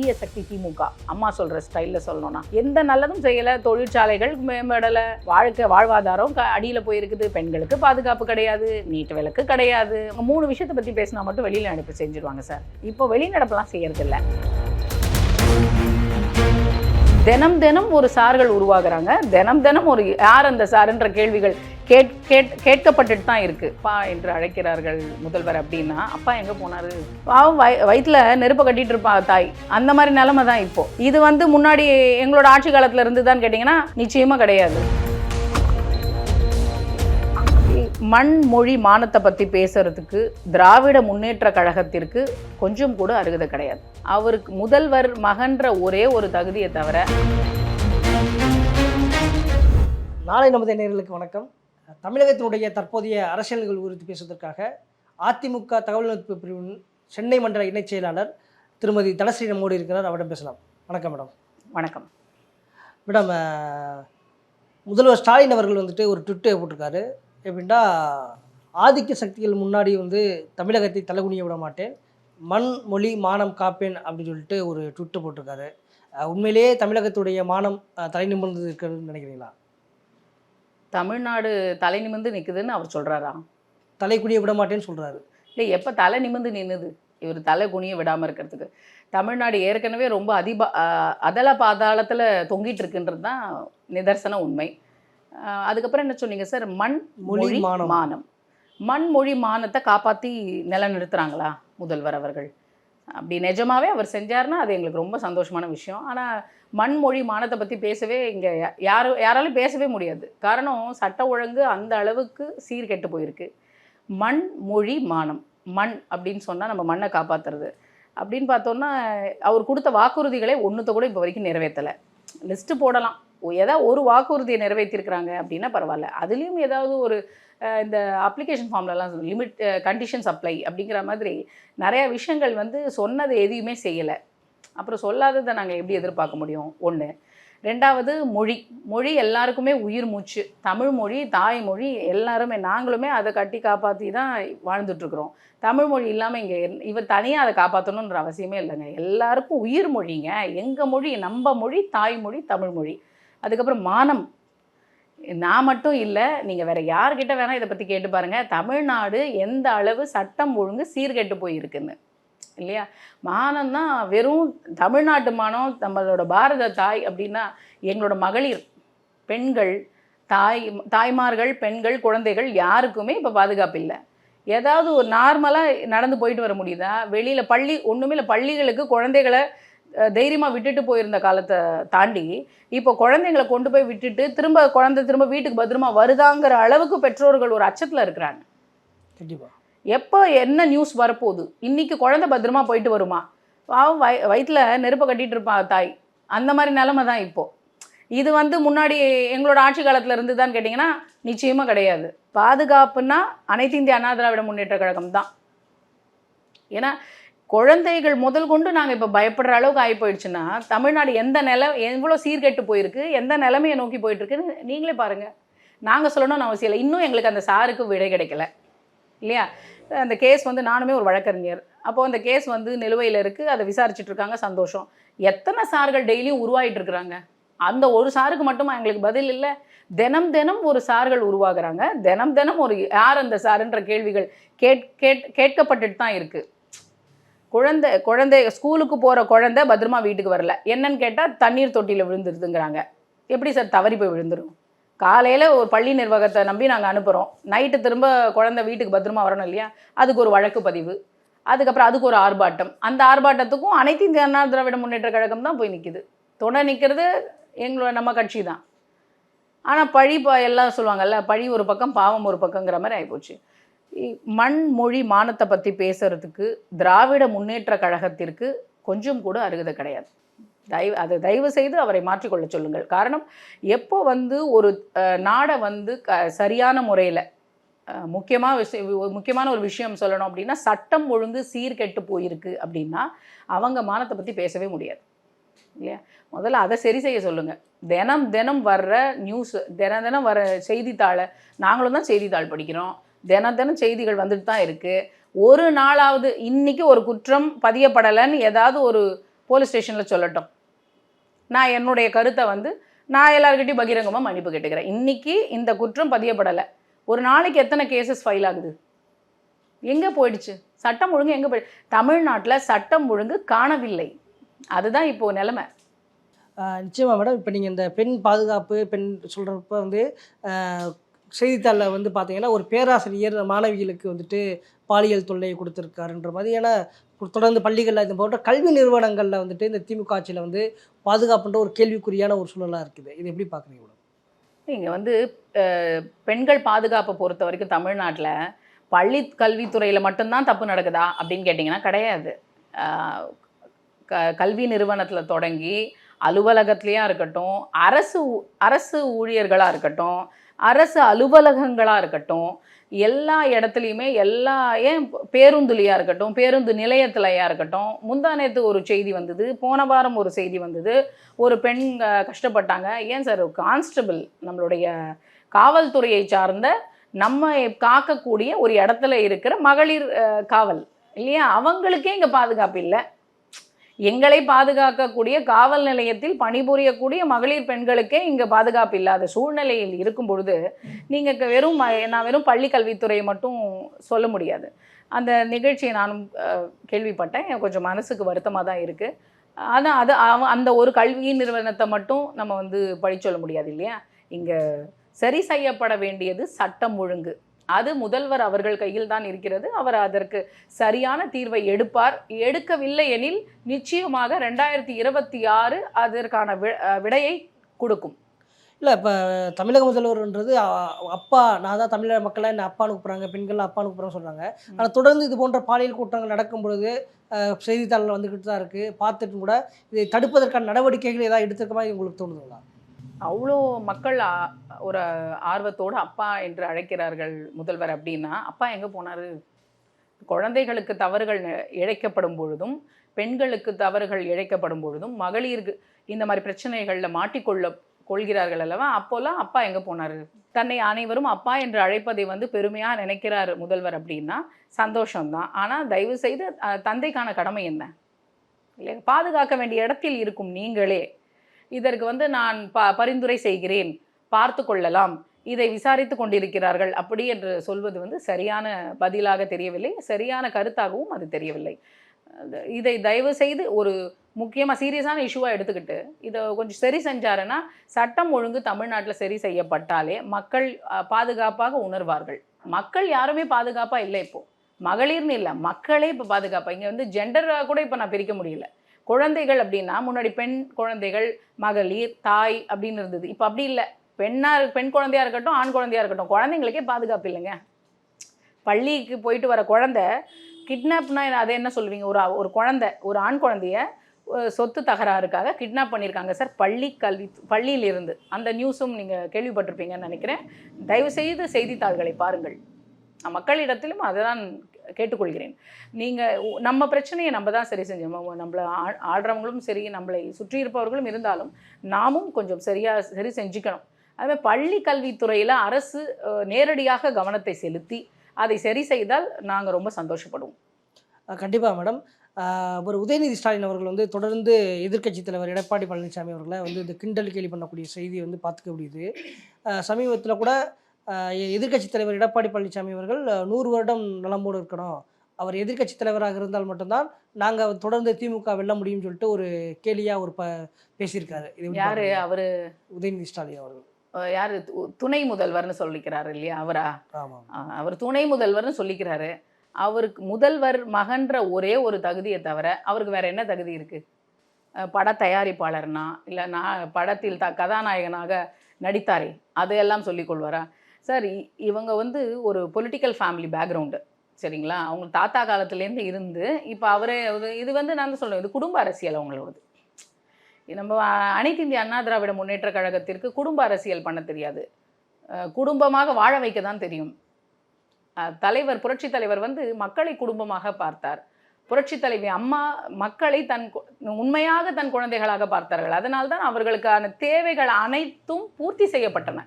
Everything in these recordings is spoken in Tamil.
தீய சக்தி திமுக. அம்மா சொல்ற ஸ்டைல்ல சொல்லணும்னா எந்த நல்லதும் செய்யல. தொழிற்சாலைகள் மேம்படல. வாழ்க்கை வாழ்வாதாரம் க- அடியில போயிருக்குது. பெண்களுக்கு பாதுகாப்பு கிடையாது. நீட் விளக்கு கிடையாது. மூணு விஷயத்தை பத்தி பேசினா மட்டும் வெளியில அனுப்பி செஞ்சிருவாங்க சார் இப்போ வெளிநடப்புலாம் செய்யறது இல்ல தினம் தினம் ஒரு சார்கள் உருவாகிறாங்க. தினம் தினம் ஒரு யார் அந்த சாருன்ற கேள்விகள் கேட் கேட் கேட்கப்பட்டுட்டு தான் இருக்குது அப்பா என்று அழைக்கிறார்கள் முதல்வர் அப்படின்னா அப்பா எங்கே போனார்? பாவம் வய வயிற்றுல நெருப்பை கட்டிட்டு இருப்பா தாய். அந்த மாதிரி நிலமை தான் இப்போ. இது வந்து முன்னாடி எங்களோட ஆட்சி காலத்தில் இருந்து தான் கேட்டிங்கன்னா நிச்சயமாக கிடையாது. மண் மொழி மானத்தை பற்றி பேசுறதுக்கு திராவிட முன்னேற்ற கழகத்திற்கு கொஞ்சம் கூட அருகதை கிடையாது. அவருக்கு முதல்வர் மகன்ற ஒரே ஒரு தகுதியை தவிர நாளை நமது நேர்களுக்கு வணக்கம். தமிழகத்தினுடைய தற்போதைய அரசியல்கள் குறித்து பேசுவதற்காக அதிமுக தகவல் தொழில்நுட்ப பிரிவின் சென்னை மண்டல இணைச் செயலாளர் திருமதி தனஸ்ரீ நம்மோடு இருக்கிறார். அவரிடம் பேசலாம். வணக்கம் மேடம். வணக்கம். மேடம் முதல்வர் ஸ்டாலின் அவர்கள் வந்துட்டு ஒரு ட்விட்டை போட்டிருக்காரு. எப்படின்னா ஆதிக்க சக்திகள் முன்னாடி வந்து தமிழகத்தை தலைகுனிய விட மாட்டேன் மண் மொழி மானம் காப்பேன் அப்படின்னு சொல்லிட்டு ஒரு ட்விட்டை போட்டிருக்காரு. உண்மையிலேயே தமிழகத்துடைய மானம் தலை நிமிர்ந்து இருக்கிறதுன்னு நினைக்கிறீங்களா? தமிழ்நாடு தலை நிமிர்ந்து நிற்குதுன்னு அவர் சொல்றாரா? தலை குனிய விட மாட்டேன்னு சொல்றாரு. இல்லை எப்போ தலை நிமிர்ந்து நின்னுது? இவர் தலை குனிய விடாமல் இருக்கிறதுக்கு. தமிழ்நாடு ஏற்கனவே ரொம்ப அதிபா அதல பாதாளத்தில் தொங்கிட்டு இருக்குன்றது தான் நிதர்சன உண்மை. அதுக்கப்புறம் என்ன சொன்னீங்க சார்? மண் மொழி. மானம். மண் மொழி மானத்தை காப்பாற்றி நிலைநிறுத்துறாங்களா முதல்வர் அவர்கள்? அப்படி நிஜமாவே அவர் செஞ்சாருன்னா அது எங்களுக்கு ரொம்ப சந்தோஷமான விஷயம். ஆனால் மண் மொழி மானத்தை பற்றி பேசவே இங்கே யாரும் யாராலும் பேசவே முடியாது. காரணம் சட்ட ஒழுங்கு அந்த அளவுக்கு சீர்கெட்டு போயிருக்கு. மண் மொழி மானம் மண் அப்படின்னு சொன்னால் நம்ம மண்ணை காப்பாற்றுறது அப்படின்னு பார்த்தோன்னா அவர் கொடுத்த வாக்குறுதிகளை ஒன்றுத்த கூட இப்போ வரைக்கும் நிறைவேற்றலை லிஸ்ட்டு போடலாம். ஏதாவது ஒரு வாக்குறுதியை நிறைவேற்றிருக்கிறாங்க அப்படின்னா பரவாயில்ல. அதுலேயும் ஏதாவது ஒரு இந்த அப்ளிகேஷன் ஃபார்ம்லலாம் லிமிட் கண்டிஷன்ஸ் அப்ளை அப்படிங்கிற மாதிரி நிறையா விஷயங்கள் வந்து சொன்னது எதையுமே செய்யலை. அப்புறம் சொல்லாததை நாங்கள் எப்படி எதிர்பார்க்க முடியும்? ஒன்று ரெண்டாவது மொழி. மொழி எல்லாருக்குமே உயிர் மூச்சு. தமிழ் மொழி தாய்மொழி எல்லாருமே நாங்களுமே அதை கட்டி காப்பாற்றி தான் வாழ்ந்துட்டுருக்குறோம் தமிழ் மொழி இல்லாமல் இங்கே இவர் தனியாக அதை காப்பாற்றணுன்ற அவசியமே இல்லைங்க. எல்லாருக்கும் உயிர் மொழிங்க. எங்கள் மொழி நம்ம மொழி தாய்மொழி தமிழ் மொழி. அதுக்கப்புறம் மானம். நான் மட்டும் இல்லை நீங்கள் வேற யார்கிட்ட வேணால் இதை பற்றி கேட்டு பாருங்கள் தமிழ்நாடு எந்த அளவு சட்டம் ஒழுங்கு சீர்கெட்டு போயிருக்குன்னு. இல்லையா? மானம் தான் வெறும் தமிழ்நாட்டு மானம் நம்மளோட பாரத தாய் அப்படின்னா எங்களோட மகளிர் பெண்கள் தாய் தாய்மார்கள் பெண்கள் குழந்தைகள் யாருக்குமே இப்போ பாதுகாப்பு இல்லை. ஏதாவது ஒரு நார்மலாக நடந்து போயிட்டு வர முடியுதா? வெளியில் பள்ளி ஒன்றுமே இல்லை பள்ளிகளுக்கு குழந்தைகளை தைரியமாக விட்டுட்டு போயிருந்த காலத்தை தாண்டி இப்போ குழந்தைங்களை கொண்டு போய் விட்டுட்டு திரும்ப குழந்தை திரும்ப வீட்டுக்கு பத்திரமா வருதாங்கிற அளவுக்கு பெற்றோர்கள் ஒரு அச்சத்தில் இருக்கிறாங்க. கண்டிப்பாக எப்போ என்ன நியூஸ் வரப்போகுது? இன்னைக்கு குழந்தை பத்திரமா போயிட்டு வருமா? பாவம் வய வயிற்றுல நெருப்பை கட்டிட்டு இருப்பா தாய். அந்த மாதிரி நிலமை தான் இப்போ. இது வந்து முன்னாடி எங்களோட ஆட்சி காலத்தில் இருந்து தான் கேட்டிங்கன்னா நிச்சயமாக கிடையாது. பாதுகாப்புன்னா அனைத்து இந்திய அண்ணா திராவிட முன்னேற்ற கழகம் தான் ஏன்னா குழந்தைகள் முதல் கொண்டு நாங்கள் இப்போ பயப்படுற அளவுக்கு ஆகி போயிடுச்சுன்னா தமிழ்நாடு எந்த நில எவ்வளோ சீர்கெட்டு போயிருக்கு எந்த நிலைமையை நோக்கி போயிட்டுருக்குன்னு நீங்களே பாருங்கள் நாங்கள் சொல்லணும்னு அவசியம் இல்லை. இன்னும் எங்களுக்கு அந்த சாருக்கு விடை கிடைக்கல. இல்லையா? அந்த கேஸ் வந்து நானுமே ஒரு வழக்கறிஞர். அப்போது அந்த கேஸ் வந்து நிலுவையில் இருக்குது அதை விசாரிச்சுட்டு இருக்காங்க. சந்தோஷம். எத்தனை சார்கள் டெய்லியும் உருவாகிட்டு இருக்கிறாங்க? அந்த ஒரு சாருக்கு மட்டுமா எங்களுக்கு பதில் இல்லை? தினம் தினம் ஒரு சார்கள் உருவாகுறாங்க. தினம் தினம் ஒரு யார் அந்த சாருன்ற கேள்விகள் கேட் கேட் கேட்கப்பட்டுட்டு தான் இருக்குது குழந்தை குழந்தை ஸ்கூலுக்கு போகிற குழந்தை பத்திரமா வீட்டுக்கு வரல. என்னன்னு கேட்டால் தண்ணீர் தொட்டியில் விழுந்துருதுங்கிறாங்க. எப்படி சார் தவறி போய் விழுந்துடும் காலையில் ஒரு பள்ளி நிர்வாகத்தை நம்பி நாங்கள் அனுப்புகிறோம் நைட்டு திரும்ப குழந்தை வீட்டுக்கு பத்திரமா வரணும் இல்லையா? அதுக்கு ஒரு வழக்கு பதிவு. அதுக்கப்புறம் அதுக்கு ஒரு ஆர்ப்பாட்டம். அந்த ஆர்ப்பாட்டத்துக்கும் அனைத்து இந்திய அண்ணா திராவிட முன்னேற்ற கழகம் தான் போய் நிற்கிது துணை நிற்கிறது எங்களோட நம்ம கட்சி தான். ஆனால் பழி ப எல்லாம் சொல்லுவாங்கல்ல பழி ஒரு பக்கம் பாவம் ஒரு பக்கங்கிற மாதிரி ஆகிப்போச்சு மண் மொழி மானத்தை பற்றி பேசுறதுக்கு திராவிட முன்னேற்ற கழகத்திற்கு கொஞ்சம் கூட அருகதை கிடையாது. தயவு அதை தயவு செய்து அவரை மாற்றிக்கொள்ள சொல்லுங்கள். காரணம் எப்போ வந்து ஒரு நாடை வந்து க சரியான முறையில் முக்கியமாக விஷயம் முக்கியமான ஒரு விஷயம் சொல்லணும் அப்படின்னா சட்டம் ஒழுங்கு சீர்கெட்டு போயிருக்கு அப்படின்னா அவங்க மானத்தை பற்றி பேசவே முடியாது. இல்லையா? முதல்ல அதை சரி செய்ய சொல்லுங்கள் தினம் தினம் வர்ற நியூஸ் தினம் தினம் வர செய்தித்தாளை நாங்களும் தான் செய்தித்தாள் படிக்கிறோம். தினம் தினம் செய்திகள் வந்துட்டு தான் இருக்குது ஒரு நாளாவது இன்றைக்கி ஒரு குற்றம் பதியப்படலைன்னு ஏதாவது ஒரு போலீஸ் ஸ்டேஷனில் சொல்லட்டும். நான் என்னுடைய கருத்தை வந்து நான் எல்லாருக்கிட்டையும் பகிரங்கமாக மன்னிப்பு கேட்டுக்கிறேன். இன்றைக்கி இந்த குற்றம் பதியப்படலை. ஒரு நாளைக்கு எத்தனை கேசஸ் ஃபைல் ஆகுது? எங்கே போயிடுச்சு? சட்டம் ஒழுங்கு எங்கே போய்? தமிழ்நாட்டில் சட்டம் ஒழுங்கு காணவில்லை. அதுதான் இப்போது நிலைமை. நிச்சயமாக மேடம் இப்போ நீங்கள் இந்த பெண் பாதுகாப்பு பெண் சொல்கிறப்ப வந்து செய்தித்தாளில் வந்து பார்த்தீங்கன்னா ஒரு பேராசிரியர் மாணவிகளுக்கு வந்துட்டு பாலியல் தொல்லையை கொடுத்துருக்காருன்ற மாதிரியான ஏன்னா தொடர்ந்து பள்ளிகளில் இது போன்ற கல்வி நிறுவனங்களில் வந்துட்டு இந்த திமுக ஆட்சியில் வந்து பாதுகாப்புன்ற ஒரு கேள்விக்குறியான ஒரு சூழலாக இருக்குது. இது எப்படி பார்க்குறீங்க இங்கே வந்து பெண்கள் பாதுகாப்பை பொறுத்த வரைக்கும் தமிழ்நாட்டில் பள்ளி கல்வித்துறையில் மட்டும்தான் தப்பு நடக்குதா அப்படின்னு கேட்டிங்கன்னா கிடையாது. க கல்வி நிறுவனத்தில் தொடங்கி அலுவலகத்துலேயா இருக்கட்டும் அரசு அரசு ஊழியர்களாக இருக்கட்டும் அரசு அலுவலகங்களாக இருக்கட்டும் எல்லா இடத்துலையுமே எல்லா ஏன் பேருந்துலையாக இருக்கட்டும் பேருந்து நிலையத்துலையாக இருக்கட்டும் முந்தா நேற்று ஒரு செய்தி வந்தது போன வாரம் ஒரு செய்தி வந்தது. ஒரு பெண் கஷ்டப்பட்டாங்க. ஏன் சார் கான்ஸ்டபிள் நம்மளுடைய காவல்துறையை சார்ந்த நம்ம காக்கக்கூடிய ஒரு இடத்துல இருக்கிற மகளிர் காவல் இல்லையா? அவங்களுக்கே இங்கே பாதுகாப்பு இல்லை. எங்களை பாதுகாக்கக்கூடிய காவல் நிலையத்தில் பணிபுரியக்கூடிய மகளிர் பெண்களுக்கே இங்கே பாதுகாப்பு இல்லாத சூழ்நிலையில் இருக்கும் பொழுது நீங்கள் வெறும் நான் வெறும் பள்ளி கல்வித்துறையை மட்டும் சொல்ல முடியாது. அந்த நிகழ்ச்சியை நானும் கேள்விப்பட்டேன். கொஞ்சம் மனசுக்கு வருத்தமாக தான் இருக்குது ஆனால் அது அவ- அந்த ஒரு கல்வி நிறுவனத்தை மட்டும் நம்ம வந்து பழி சொல்ல முடியாது இல்லையா? இங்கே சரி செய்யப்பட வேண்டியது சட்டம் ஒழுங்கு. அது முதல்வர் அவர்கள் கையில் தான் இருக்கிறது. அவர் அதற்கு சரியான தீர்வை எடுப்பார். எடுக்கவில்லை எனில் நிச்சயமாக ரெண்டாயிரத்தி இருபத்தி ஆறு அதற்கான விடையை கொடுக்கும். இல்லை இப்போ தமிழக முதல்வர்ன்றது அப்பா நான் தான் தமிழக மக்களை என்ன அப்பா அனுப்புகிறாங்க பெண்கள் அப்பா அனுப்புகிறாங்க சொல்கிறாங்க ஆனால் தொடர்ந்து இது போன்ற பாலியல் கூட்டங்கள் நடக்கும் பொழுது செய்தித்தாளில் வந்துக்கிட்டு தான் இருக்குது பார்த்துட்டு கூட இதை தடுப்பதற்கான நடவடிக்கைகள் ஏதாவது எடுத்திருக்க மாதிரி உங்களுக்கு தோணுதுங்களா? அவ்வளோ மக்கள் ஒரு ஆர்வத்தோடு அப்பா என்று அழைக்கிறார்கள் முதல்வர் அப்படின்னா அப்பா எங்கே போனார்? குழந்தைகளுக்கு தவறுகள் இழைக்கப்படும் பொழுதும் பெண்களுக்கு தவறுகள் இழைக்கப்படும் பொழுதும் மகளிருக்கு இந்த மாதிரி பிரச்சனைகளில் மாட்டிக்கொள்ள கொள்கிறார்கள் அல்லவா? அப்போல்லாம் அப்பா எங்கே போனார்? தன்னை அனைவரும் அப்பா என்று அழைப்பதை வந்து பெருமையாக நினைக்கிறார் முதல்வர் அப்படின்னா சந்தோஷம்தான். ஆனால் தயவு செய்து தந்தைக்கான கடமை என்ன? இல்லையா? பாதுகாக்க வேண்டிய இடத்தில் இருக்கும் நீங்களே. இதற்கு வந்து நான் ப பரிந்துரை செய்கிறேன். பார்த்து கொள்ளலாம். இதை விசாரித்து கொண்டிருக்கிறார்கள். அப்படி என்று சொல்வது வந்து சரியான பதிலாக தெரியவில்லை. சரியான கருத்தாகவும் அது தெரியவில்லை. இதை தயவு செய்து ஒரு முக்கியமாக சீரியஸான இஷ்யூவாக எடுத்துக்கிட்டு இதை கொஞ்சம் சரி செஞ்சாருன்னா சட்டம் ஒழுங்கு தமிழ்நாட்டில் சரி செய்யப்பட்டாலே மக்கள் பாதுகாப்பாக உணர்வார்கள். மக்கள் யாருமே பாதுகாப்பாக இல்லை இப்போது மகளிர்னு இல்லை மக்களே இப்போ பாதுகாப்பாக இங்கே வந்து ஜெண்டராக கூட இப்போ நான் பிரிக்க முடியல. குழந்தைகள் அப்படின்னா முன்னாடி பெண் குழந்தைகள் மகளிர் தாய் அப்படின்னு இருந்தது. இப்போ அப்படி இல்லை. பெண்ணாக பெண் குழந்தையா இருக்கட்டும் ஆண் குழந்தையா இருக்கட்டும் குழந்தைங்களுக்கே பாதுகாப்பு இல்லைங்க. பள்ளிக்கு போயிட்டு வர குழந்தை கிட்னாப்னா அதை என்ன சொல்லுவீங்க? ஒரு ஒரு குழந்தை ஒரு ஆண் குழந்தைய சொத்து தகராறுக்காக கிட்னாப் பண்ணியிருக்காங்க சார் பள்ளி கல்வி பள்ளியிலிருந்து. அந்த நியூஸும் நீங்கள் கேள்விப்பட்டிருப்பீங்கன்னு நினைக்கிறேன். தயவுசெய்து செய்தித்தாள்களை பாருங்கள். மக்களிடத்திலும் அதுதான் கேட்டுக்கொள்கிறேன். நீங்கள் நம்ம பிரச்சனையை நம்ம தான் சரி செஞ்சோம் நம்மளை ஆடுறவங்களும் சரி நம்மளை சுற்றி இருப்பவர்களும் இருந்தாலும் நாமும் கொஞ்சம் சரியாக சரி செஞ்சுக்கணும். அதுமாதிரி பள்ளி கல்வித்துறையில் அரசு நேரடியாக கவனத்தை செலுத்தி அதை சரி செய்தால் நாங்கள் ரொம்ப சந்தோஷப்படுவோம். கண்டிப்பாக மேடம். ஒரு உதயநிதி ஸ்டாலின் அவர்கள் வந்து தொடர்ந்து எதிர்க்கட்சி தலைவர் எடப்பாடி பழனிசாமி அவர்களை வந்து இந்த கிண்டல் கேலி பண்ணக்கூடிய செய்தி வந்து பார்த்துக்க முடியுது. சமீபத்தில் கூட எதிர்க்கட்சி தலைவர் எடப்பாடி பழனிசாமி அவர்கள் நூறு வருடம் நலமோடு இருக்கணும். அவர் எதிர்க்கட்சி தலைவராக இருந்தால் மட்டும்தான் நாங்கள் தொடர்ந்து திமுக வெல்ல முடியும்னு சொல்லிட்டு ஒரு கேலியாக ஒரு ப பேசியிருக்காரு. இது யாரு? அவரு? உதயநிதி ஸ்டாலின் அவர்கள். யாரு? துணை முதல்வர்னு சொல்லிக்கிறாரு இல்லையா? அவரா? ஆமாம். அவர் துணை முதல்வர்னு சொல்லிக்கிறாரு. அவருக்கு முதல்வர் மகன்ற ஒரே ஒரு தகுதியை தவிர அவருக்கு வேற என்ன தகுதி இருக்கு? அஹ், பட தயாரிப்பாளர்னா இல்லை நான் படத்தில் த கதாநாயகனாக நடித்தாரே அதையெல்லாம் சொல்லிக் கொள்வாரா? சார் இ- இவங்க வந்து ஒரு பொலிட்டிக்கல் ஃபேமிலி பேக்ரவுண்டு சரிங்களா? அவங்க தாத்தா காலத்துலேருந்து இருந்து இப்போ அவரே இது- இது வந்து நான் தான் இது குடும்ப அரசியல் அவங்களோடது. நம்ம அனைத்து இந்திய அண்ணா திராவிட முன்னேற்ற கழகத்திற்கு குடும்ப அரசியல் பண்ண தெரியாது. குடும்பமாக வாழ வைக்க தான் தெரியும் தலைவர் புரட்சி தலைவர் வந்து மக்களை குடும்பமாக பார்த்தார். புரட்சி தலைவி அம்மா மக்களை தன் உண்மையாக தன் குழந்தைகளாக பார்த்தார்கள். அதனால்தான் அவர்களுக்கான தேவைகள் அனைத்தும் பூர்த்தி செய்யப்பட்டன.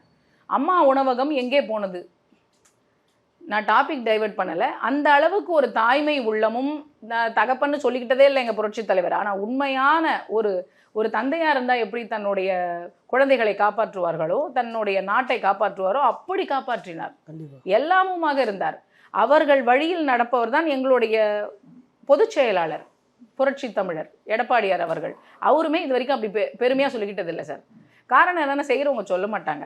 அம்மா உணவகம் எங்கே போனது? நான் டாபிக் டைவர்ட் பண்ணலை. அந்த அளவுக்கு ஒரு தாய்மை உள்ளமும் நான் தகப்பன்னு சொல்லிக்கிட்டதே இல்லை எங்கள் புரட்சி தலைவர். ஆனால் உண்மையான ஒரு ஒரு தந்தையாக இருந்தால் எப்படி தன்னுடைய குழந்தைகளை காப்பாற்றுவார்களோ தன்னுடைய நாட்டை காப்பாற்றுவாரோ அப்படி காப்பாற்றினார். எல்லாமுமாக இருந்தார். அவர்கள் வழியில் நடப்பவர் தான் எங்களுடைய பொதுச் செயலாளர் புரட்சி தமிழர் எடப்பாடியார் அவர்கள். அவருமே இது வரைக்கும் அப்படி பெ பெருமையாக சொல்லிக்கிட்டது இல்லை சார். காரணம் என்னென்னா செய்கிறவங்க சொல்ல மாட்டாங்க.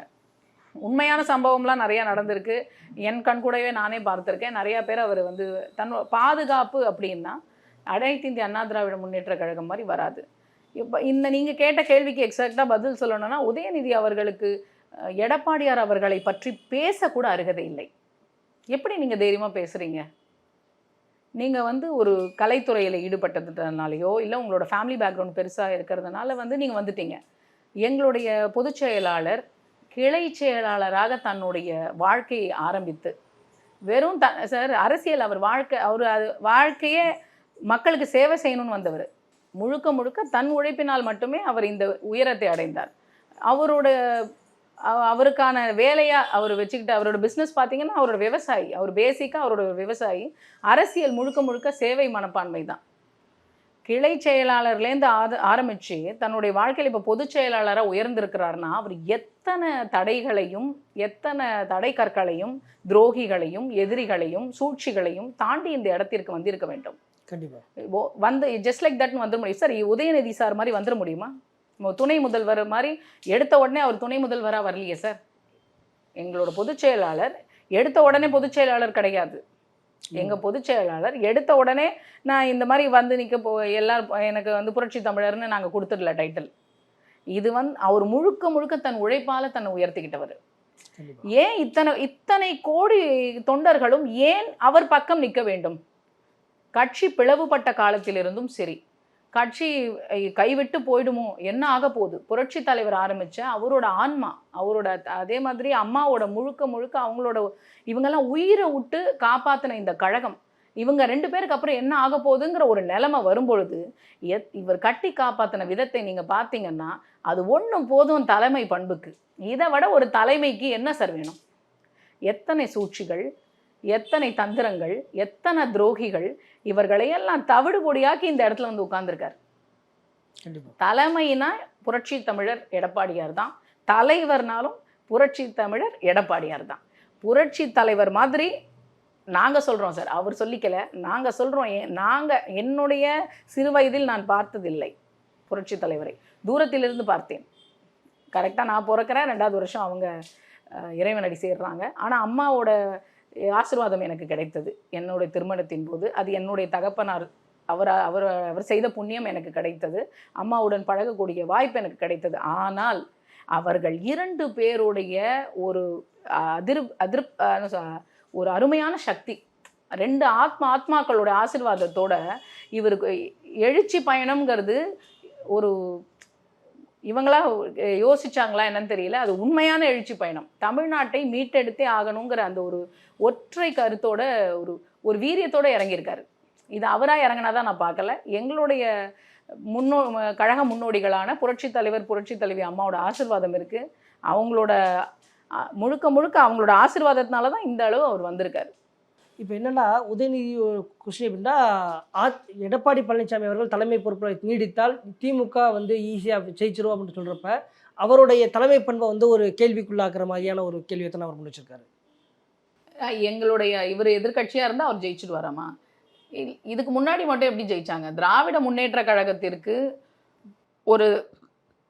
உண்மையான சம்பவம்லாம் நிறையா நடந்திருக்கு. என் கண் கூடவே நானே பார்த்துருக்கேன். நிறையா பேர் அவர் வந்து தன் பாதுகாப்பு அப்படின்னா அனைத்து இந்திய அண்ணா திராவிட முன்னேற்ற கழகம் மாதிரி வராது. இப்போ இந்த நீங்கள் கேட்ட கேள்விக்கு எக்ஸாக்டாக பதில் சொல்லணும்னா உதயநிதி அவர்களுக்கு எடப்பாடியார் அவர்களை பற்றி பேசக்கூட அருகதை இல்லை. எப்படி நீங்கள் தைரியமாக பேசுகிறீங்க நீங்கள் வந்து ஒரு கலைத்துறையில் ஈடுபட்டதுனாலையோ இல்லை உங்களோட ஃபேமிலி பேக்ரவுண்ட் பெருசாக இருக்கிறதுனால வந்து நீங்கள் வந்துட்டீங்க. எங்களுடைய பொதுச் செயலாளர் கிளை செயலாளராக தன்னுடைய வாழ்க்கையை ஆரம்பித்து வெறும் த சார் அரசியல் அவர் வாழ்க்கை அவர் அது வாழ்க்கையே மக்களுக்கு சேவை செய்யணும்னு வந்தவர். முழுக்க முழுக்க தன் உழைப்பினால் மட்டுமே அவர் இந்த உயரத்தை அடைந்தார். அவரோட அவ- அவருக்கான வேலையாக அவர் வச்சுக்கிட்டு அவரோட பிஸ்னஸ் பார்த்தீங்கன்னா அவரோட விவசாயி அவர் பேசிக்காக அவரோட விவசாயி. அரசியல் முழுக்க முழுக்க சேவை மனப்பான்மை தான். கிளை செயலாளர்லேருந்து ஆத ஆரம்பித்து தன்னுடைய வாழ்க்கையில் இப்போ பொதுச் செயலாளராக உயர்ந்திருக்கிறாருன்னா அவர் எத்தனை தடைகளையும் எத்தனை தடை கற்களையும் துரோகிகளையும் எதிரிகளையும் சூழ்ச்சிகளையும் தாண்டி இந்த இடத்திற்கு வந்திருக்க வேண்டும். கண்டிப்பாக வந்து ஜஸ்ட் லைக் தட்னு வந்துட முடியும். சார் உதயநிதி சார் மாதிரி வந்துட முடியுமா? துணை முதல்வர் மாதிரி எடுத்த உடனே அவர் துணை முதல்வராக வரலையே சார்? எங்களோட பொதுச் செயலாளர் எடுத்த உடனே பொதுச் செயலாளர் கிடையாது. எங்கள் பொதுச் செயலாளர் எடுத்த உடனே நான் இந்த மாதிரி வந்து நிற்க போ எல்லாரும் எனக்கு வந்து புரட்சி தமிழர்னு நாங்கள் கொடுத்துடல டைட்டில் இது வந்து அவர் முழுக்க முழுக்க தன் உழைப்பால் தன்னை உயர்த்திக்கிட்டவர். ஏன் இத்தனை இத்தனை கோடி தொண்டர்களும் ஏன் அவர் பக்கம் நிற்க வேண்டும்? கட்சி பிளவுபட்ட காலத்திலிருந்தும் சரி. கட்சி கைவிட்டு போயிடுமோ? என்ன ஆக போகுது? புரட்சி தலைவர் ஆரம்பிச்ச அவரோட ஆன்மா அவரோட அதே மாதிரி அம்மாவோட முழுக்க முழுக்க அவங்களோட இவங்கெல்லாம் உயிரை விட்டு காப்பாத்தின இந்த கழகம் இவங்க ரெண்டு பேருக்கு அப்புறம் என்ன ஆக போகுதுங்கிற ஒரு நிலைமை வரும்பொழுது எத் இவர் கட்டி காப்பாத்தின விதத்தை நீங்க பார்த்தீங்கன்னா அது ஒன்றும் போதும் தலைமை பண்புக்கு. இதை விட ஒரு தலைமைக்கு என்ன சார் வேணும்? எத்தனை சூழ்ச்சிகள் எத்தனை தந்திரங்கள் எத்தனை துரோகிகள் இவர்களையெல்லாம் தவிடு பொடியாக்கி இந்த இடத்துல வந்து உட்கார்ந்திருக்காரு. தலைமைனா புரட்சி தமிழர் எடப்பாடியார் தான். தலைவர்னாலும் புரட்சி தமிழர் எடப்பாடியார் தான். புரட்சி தலைவர் மாதிரி நாங்கள் சொல்கிறோம் சார். அவர் சொல்லிக்கல. நாங்கள் சொல்கிறோம் நாங்கள் என்னுடைய சிறு வயதில் நான் பார்த்ததில்லை புரட்சி தலைவரை. தூரத்திலிருந்து பார்த்தேன். கரெக்டாக நான் பிறக்கிறேன். ரெண்டாவது வருஷம் அவங்க இறைவனடி சேர்றாங்க. ஆனால் அம்மாவோட ஆசிர்வாதம் எனக்கு கிடைத்தது. என்னுடைய திருமணத்தின் போது அது என்னுடைய தகப்பனார் அவர் அவர் அவர் செய்த புண்ணியம் எனக்கு கிடைத்தது. அம்மாவுடன் பழகக்கூடிய வாய்ப்பு எனக்கு கிடைத்தது. ஆனால் அவர்கள் இரண்டு பேருடைய ஒரு அதிர் அதிர் ஒரு அருமையான சக்தி ரெண்டு ஆத்மா ஆத்மாக்களோட ஆசீர்வாதத்தோட இவருக்கு எழுச்சி பயணம்ங்கிறது ஒரு இவங்களா யோசிச்சாங்களா என்னன்னு தெரியல. அது உண்மையான எழுச்சி பயணம். தமிழ்நாட்டை மீட்டெடுத்தே ஆகணுங்கிற அந்த ஒரு ஒற்றை கருத்தோட ஒரு ஒரு வீரியத்தோட இறங்கியிருக்காரு. இது அவராக இறங்கினாதான் நான் பார்க்கல. எங்களுடைய முன்னோ கழக முன்னோடிகளான புரட்சி தலைவர் புரட்சி தலைவி அம்மாவோட ஆசிர்வாதம் இருக்குது அவங்களோட முழுக்க முழுக்க அவங்களோட ஆசிர்வாதத்தினால தான் இந்த அளவு அவர் வந்திருக்காரு. இப்போ என்னன்னா உதயநிதி கொஸ்டின் எப்படின்னா ஆத் எடப்பாடி பழனிசாமி அவர்கள் தலைமை பொறுப்பை நீடித்தால் திமுக வந்து ஈஸியாக ஜெயிச்சிரும் அப்படின்னு சொல்கிறப்ப அவருடைய தலைமை பண்பை வந்து ஒரு கேள்விக்குள்ளாக்குற மாதிரியான ஒரு கேள்வியை தான் அவர் முன்னிச்சிருக்காரு எங்களுடைய இவர் எதிர்க்கட்சியாக இருந்தால் அவர் ஜெயிச்சுட்டு இதுக்கு முன்னாடி மட்டும் எப்படி ஜெயிச்சாங்க? திராவிட முன்னேற்ற கழகத்திற்கு ஒரு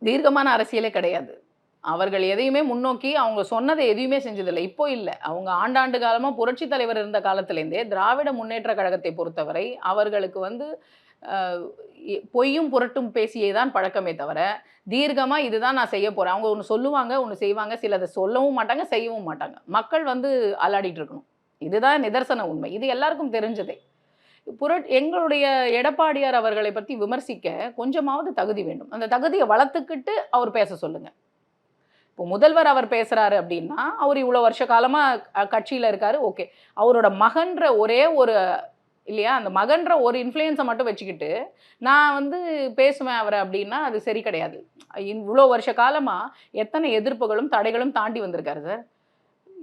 தீர்க்கமான அரசியலே கிடையாது. அவர்கள் எதையுமே முன்னோக்கி அவங்க சொன்னதை எதையுமே செஞ்சதில்லை. இப்போ இல்லை. அவங்க ஆண்டாண்டு காலமாக புரட்சி தலைவர் இருந்த காலத்திலேருந்தே திராவிட முன்னேற்ற கழகத்தை பொறுத்தவரை அவர்களுக்கு வந்து பொய்யும் புரட்டும் பேசியே தான் பழக்கமே தவிர தீர்க்கமாக இதுதான் நான் செய்ய போகிறேன் அவங்க ஒன்று சொல்லுவாங்க ஒன்று செய்வாங்க. சிலதை சொல்லவும் மாட்டாங்க செய்யவும் மாட்டாங்க. மக்கள் வந்து அலாடிட்டு இருக்கணும். இதுதான் நிதர்சன உண்மை. இது எல்லாருக்கும் தெரிஞ்சதே. புரட் எங்களுடைய எடப்பாடியார் அவர்களை பற்றி விமர்சிக்க கொஞ்சமாவது தகுதி வேண்டும். அந்த தகுதியை வளர்த்துக்கிட்டு அவர் பேச சொல்லுங்கள் இப்போ முதல்வர் அவர் பேசுகிறாரு அப்படின்னா அவர் இவ்வளோ வருஷ காலமாக கட்சியில் இருக்கார் ஓகே. அவரோட மகன்ற ஒரே ஒரு இல்லையா அந்த மகன்ற ஒரு இன்ஃப்ளூயன்ஸை மட்டும் வச்சுக்கிட்டு நான் வந்து பேசுவேன் அவரை அப்படின்னா அது சரி கிடையாது. இவ்வளோ வருஷ காலமாக எத்தனை எதிர்ப்புகளும் தடைகளும் தாண்டி வந்திருக்காரு சார்.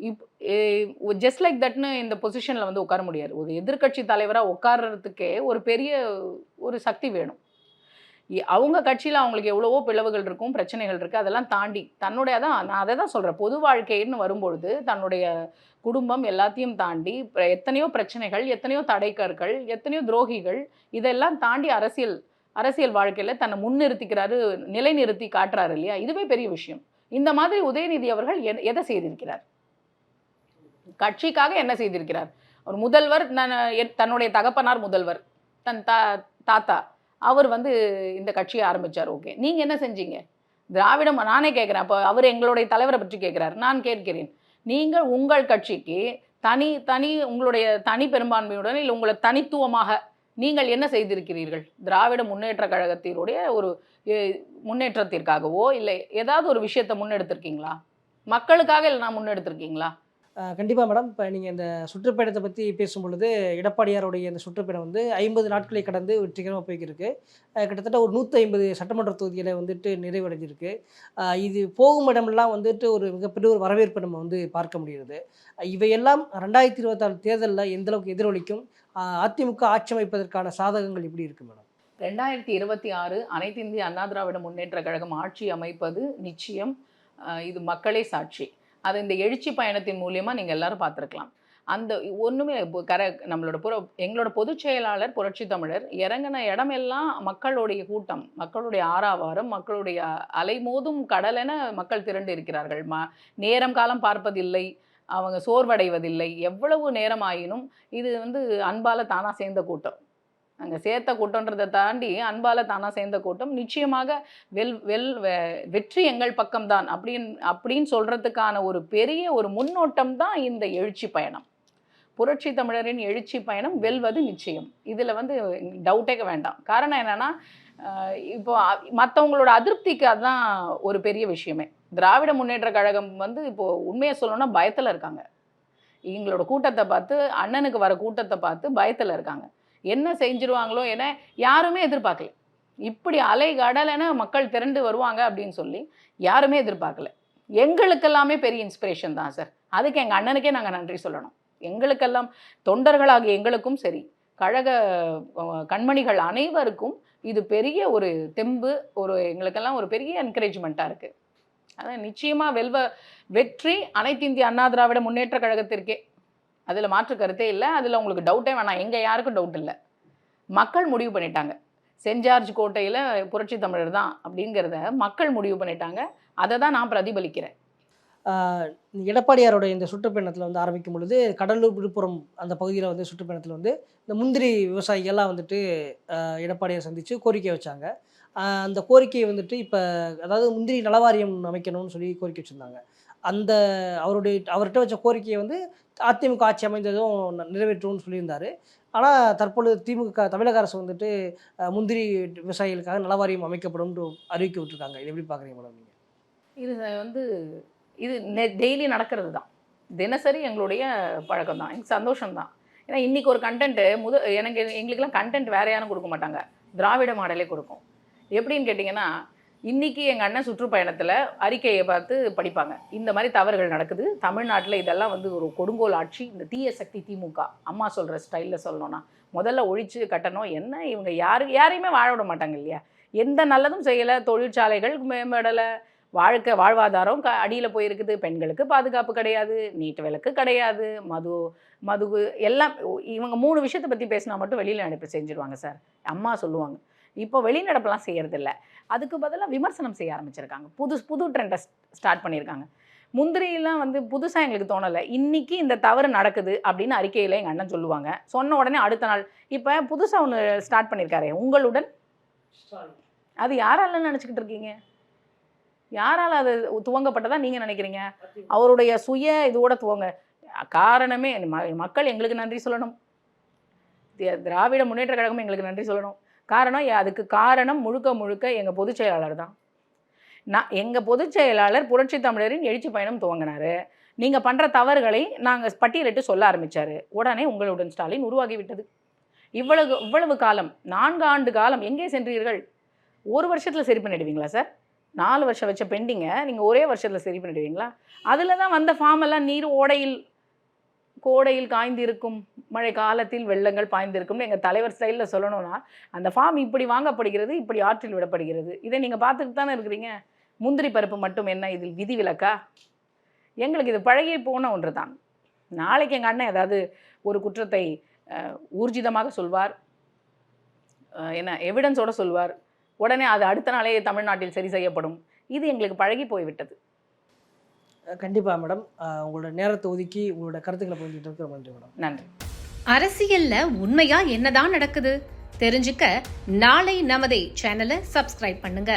இப் ஜஸ்ட் லைக் தட்னு இந்த பொசிஷனில் வந்து உட்கார முடியாது. ஒரு எதிர்க்கட்சி தலைவராக உட்கார்றதுக்கே ஒரு பெரிய ஒரு சக்தி வேணும். அவங்க கட்சியில் அவங்களுக்கு எவ்வளவோ பிளவுகள் இருக்கும் பிரச்சனைகள் இருக்குது அதெல்லாம் தாண்டி தன்னுடைய தான் நான் அதை தான் சொல்கிறேன் பொது வாழ்க்கைன்னு வரும்பொழுது தன்னுடைய குடும்பம் எல்லாத்தையும் தாண்டி எத்தனையோ பிரச்சனைகள் எத்தனையோ தடைக்கற்கள் எத்தனையோ துரோகிகள் இதெல்லாம் தாண்டி அரசியல் அரசியல் வாழ்க்கையில் தன்னை முன்னிறுத்திக்கிறாரு நிலைநிறுத்தி காட்டுறாரு இல்லையா? இதுவே பெரிய விஷயம். இந்த மாதிரி உதயநிதி அவர்கள் எ- எதை செய்திருக்கிறார்? கட்சிக்காக என்ன செய்திருக்கிறார்? ஒரு முதல்வர் தன்னுடைய தகப்பனார் முதல்வர். தன் தா தாத்தா. அவர் வந்து இந்த கட்சியை ஆரம்பிச்சார். ஓகே. நீங்கள் என்ன செஞ்சீங்க? திராவிடம் நானே கேட்குறேன் அப்போ அவர் எங்களுடைய தலைவரை பற்றி கேட்குறாரு நான் கேட்கிறேன். நீங்கள் உங்கள் கட்சிக்கு தனி தனி உங்களுடைய தனி பெரும்பான்மையுடன் இல்லை உங்களை தனித்துவமாக நீங்கள் என்ன செய்திருக்கிறீர்கள்? திராவிட முன்னேற்ற கழகத்தினுடைய ஒரு முன்னேற்றத்திற்காகவோ இல்லை ஏதாவது ஒரு விஷயத்தை முன்னெடுத்திருக்கீங்களா? மக்களுக்காக இல்லை நான் முன்னெடுத்திருக்கீங்களா? கண்டிப்பாக மேடம் இப்போ நீங்கள் இந்த சுற்றுப்பயணத்தை பற்றி பேசும்பொழுது எடப்பாடியாருடைய இந்த சுற்றுப்பயணம் வந்து ஐம்பது நாட்களை கடந்து வெற்றிகரமாக போய்க்கிருக்கு. கிட்டத்தட்ட ஒரு நூற்றி ஐம்பது சட்டமன்ற தொகுதியில் வந்துட்டு நிறைவடைஞ்சிருக்கு. இது போகும் இடமெல்லாம் வந்துட்டு ஒரு மிகப்பெரிய ஒரு வரவேற்பை நம்ம வந்து பார்க்க முடிகிறது. இவையெல்லாம் ரெண்டாயிரத்தி இருபத்தாறு தேர்தலில் எந்தளவுக்கு எதிரொலிக்கும்? அதிமுக ஆட்சி அமைப்பதற்கான சாதகங்கள் எப்படி இருக்கு மேடம் ரெண்டாயிரத்தி இருபத்தி ஆறு அனைத்து இந்திய அண்ணா திராவிட முன்னேற்ற கழகம் ஆட்சி அமைப்பது நிச்சயம் இது மக்களே சாட்சி. அது இந்த எழுச்சி பயணத்தின் மூலியமாக நீங்கள் எல்லாரும் பார்த்துருக்கலாம். அந்த ஒன்றுமே கர நம்மளோட புற எங்களோட பொதுச் செயலாளர் புரட்சி தமிழர் இறங்கின இடமெல்லாம் மக்களுடைய கூட்டம் மக்களுடைய ஆறாவாரம் மக்களுடைய அலைமோதும் கடலென மக்கள் திரண்டு இருக்கிறார்கள். ம நேரம் காலம் பார்ப்பதில்லை அவங்க சோர்வடைவதில்லை. எவ்வளவு நேரம் ஆயினும் இது வந்து அன்பால தானா சேர்ந்த கூட்டம். அங்கே சேர்த்த கூட்டன்றதை தாண்டி அன்பால தானா சேர்ந்த கூட்டம். நிச்சயமாக வெல் வெல் வெ- வெற்றி எங்கள் பக்கம்தான். அப்படின்னு அப்படின்னு சொல்றதுக்கான ஒரு பெரிய ஒரு முன்னோட்டம் தான் இந்த எழுச்சி பயணம். புரட்சி தமிழரின் எழுச்சி பயணம் வெல்வது நிச்சயம். இதில் வந்து டவுட்டே வேண்டாம். காரணம் என்னன்னா இப்போ மற்றவங்களோட அதிருப்திக்கு அதுதான் ஒரு பெரிய விஷயமே. திராவிட முன்னேற்ற கழகம் வந்து இப்போ உண்மையை சொல்லணும்னா பயத்தில் இருக்காங்க. எங்களோட கூட்டத்தை பார்த்து அண்ணனுக்கு வர கூட்டத்தை பார்த்து பயத்தில் இருக்காங்க. என்ன செஞ்சிருவாங்களோ என யாருமே எதிர்பார்க்கல. இப்படி அலை கடலைன்னு மக்கள் திரண்டு வருவாங்க அப்படின்னு சொல்லி யாருமே எதிர்பார்க்கல. எங்களுக்கெல்லாமே பெரிய இன்ஸ்பிரேஷன் தான் சார் அதுக்கு எங்கள் அண்ணனுக்கே நாங்கள் நன்றி சொல்லணும். எங்களுக்கெல்லாம் தொண்டர்களாகிய எங்களுக்கும் சரி கழக கண்மணிகள் அனைவருக்கும் இது பெரிய ஒரு தெம்பு ஒரு எங்களுக்கெல்லாம் ஒரு பெரிய என்கரேஜ்மெண்ட்டாக இருக்குது அதான் நிச்சயமாக வெல்வ வெற்றி அனைத்து இந்திய அண்ணா திராவிட முன்னேற்ற கழகத்திற்கே. அதில் மாற்று கருத்தே இல்லை. அதில் உங்களுக்கு டவுட்டே வேணாம். எங்கே யாருக்கும் டவுட் இல்லை. மக்கள் முடிவு பண்ணிட்டாங்க. சென்ட் ஜார்ஜ் கோட்டையில் புரட்சி தமிழர் தான் அப்படிங்கிறத மக்கள் முடிவு பண்ணிட்டாங்க. அதை தான் நான் பிரதிபலிக்கிறேன். ஆஹ் எடப்பாடியாரோட இந்த சுற்றுப்பயணத்தில் வந்து ஆரம்பிக்கும் பொழுது கடலூர் விழுப்புரம் அந்த பகுதியில் வந்து சுற்றுப்பயணத்தில் வந்து இந்த முந்திரி விவசாயிகள்லாம் வந்துட்டு எடப்பாடியார் சந்தித்து கோரிக்கை வச்சாங்க. அந்த கோரிக்கையை வந்துட்டு இப்போ அதாவது முந்திரி நலவாரியம் அமைக்கணும்னு சொல்லி கோரிக்கை வச்சுருந்தாங்க. அந்த அவருடைய அவர்கிட்ட வச்ச கோரிக்கையை வந்து அதிமுக ஆட்சி அமைந்ததும் நிறைவேற்றும்னு சொல்லியிருந்தார். ஆனால் தற்பொழுது திமுக தமிழக அரசு வந்துட்டு முந்திரி விவசாயிகளுக்காக நலவாரியம் அமைக்கப்படும் அறிவிக்க விட்டுருக்காங்க. இது எப்படி பார்க்குறீங்க மேடம் நீங்கள் இது வந்து இது டெய்லி நடக்கிறது தான். தினசரி எங்களுடைய பழக்கம் தான். எனக்கு சந்தோஷம் தான். ஏன்னா இன்றைக்கி ஒரு கண்டென்ட்டு முத எனக்கு எங்களுக்கெல்லாம் கண்டென்ட் வேற யாரும் கொடுக்க மாட்டாங்க. திராவிட மாடலே கொடுக்கும். எப்படின்னு கேட்டிங்கன்னா இன்றைக்கி எங்கள் அண்ணன் சுற்றுப்பயணத்தில் அறிக்கையை பார்த்து படிப்பாங்க. இந்த மாதிரி தவறுகள் நடக்குது. தமிழ்நாட்டில் இதெல்லாம் வந்து ஒரு கொடுங்கோல் ஆட்சி இந்த தீய சக்தி திமுக. அம்மா சொல்கிற ஸ்டைலில் சொல்லணும்னா முதல்ல ஒழிச்சு கட்டணும். என்ன? இவங்க யாரு யாரையுமே வாழ விட மாட்டாங்க இல்லையா? எந்த நல்லதும் செய்யலை. தொழிற்சாலைகள் மேம்படலை. வாழ்க்கை வாழ்வாதாரம் க அடியில் போயிருக்குது. பெண்களுக்கு பாதுகாப்பு கிடையாது. நீட்டு விளக்கு கிடையாது. மது மது எல்லாம் இவங்க மூணு விஷயத்தை பற்றி பேசினா மட்டும் வெளியில் அனுப்பி செஞ்சுருவாங்க சார். அம்மா சொல்லுவாங்க இப்போ வெளிநடப்புலாம் செய்யறதில்ல. அதுக்கு பதிலாக விமர்சனம் செய்ய ஆரம்பிச்சிருக்காங்க. புது புது ட்ரெண்டை ஸ்டார்ட் பண்ணியிருக்காங்க. முந்திரியெல்லாம் வந்து புதுசாக எங்களுக்கு தோணலை. இன்றைக்கி இந்த தவறு நடக்குது அப்படின்னு அறிக்கையில் எங்கள் அண்ணன் சொல்லுவாங்க. சொன்ன உடனே அடுத்த நாள் இப்போ புதுசாக ஒன்று ஸ்டார்ட் பண்ணியிருக்காரு உங்களுடன்? அது யாரால நினச்சிக்கிட்டு இருக்கீங்க? யாரால் அது துவங்கப்பட்டதா நீங்கள் நினைக்கிறீங்க? அவருடைய சுய இதோட துவங்க காரணமே மக்கள் எங்களுக்கு நன்றி சொல்லணும். திராவிட முன்னேற்ற கழகம் எங்களுக்கு நன்றி சொல்லணும். காரணம் அதுக்கு காரணம் முழுக்க முழுக்க எங்கள் பொதுச் செயலாளர் தான். நான் எங்கள் பொதுச் செயலாளர் புரட்சி தமிழரின் எழுச்சி பயணம் துவங்கினார். நீங்கள் பண்ணுற தவறுகளை நாங்கள் பட்டியலிட்டு சொல்ல ஆரம்பித்தார் உடனே உங்களுடன் ஸ்டாலின் உருவாகிவிட்டது. இவ்வளவு இவ்வளவு காலம் நான்கு ஆண்டு காலம் எங்கே சென்றீர்கள்? ஒரு வருஷத்தில் சரி பண்ணிடுவீங்களா சார்? நாலு வருஷம் வச்ச பெண்டிங்கை நீங்கள் ஒரே வருஷத்தில் சரி பண்ணிடுவீங்களா? அதில் தான் வந்த ஃபார்ம் எல்லாம் நீர் ஓடையில் கோடையில் காய்ந்திருக்கும் மழை காலத்தில் வெள்ளங்கள் பாய்ந்திருக்கும்னு எங்கள் தலைவர் ஸ்டைலில் சொல்லணும்னா அந்த ஃபார்ம் இப்படி வாங்கப்படுகிறது இப்படி ஆற்றில் விடப்படுகிறது. இதை நீங்கள் பார்த்துட்டு தானே இருக்கிறீங்க? முந்திரி பருப்பு மட்டும் என்ன இதில் விதி விலக்கா? எங்களுக்கு இது பழகி போன ஒன்று தான் நாளைக்கு எங்கள் அண்ணன் ஏதாவது ஒரு குற்றத்தை ஊர்ஜிதமாக சொல்வார் என்ன எவிடன்ஸோட சொல்வார் உடனே அது அடுத்த நாளே தமிழ்நாட்டில் சரி செய்யப்படும். இது எங்களுக்கு பழகி போய்விட்டது. கண்டிப்பாக மேடம் உங்களோட நேரத்தை ஒதுக்கி உங்களோட கருத்துக்களை புரிஞ்சுட்டு இருக்க நன்றி மேடம் நன்றி. அரசியல்ல உண்மையா என்னதான் நடக்குது? தெரிஞ்சுக்க நாளை நமதே சேனலை சப்ஸ்கிரைப் பண்ணுங்க.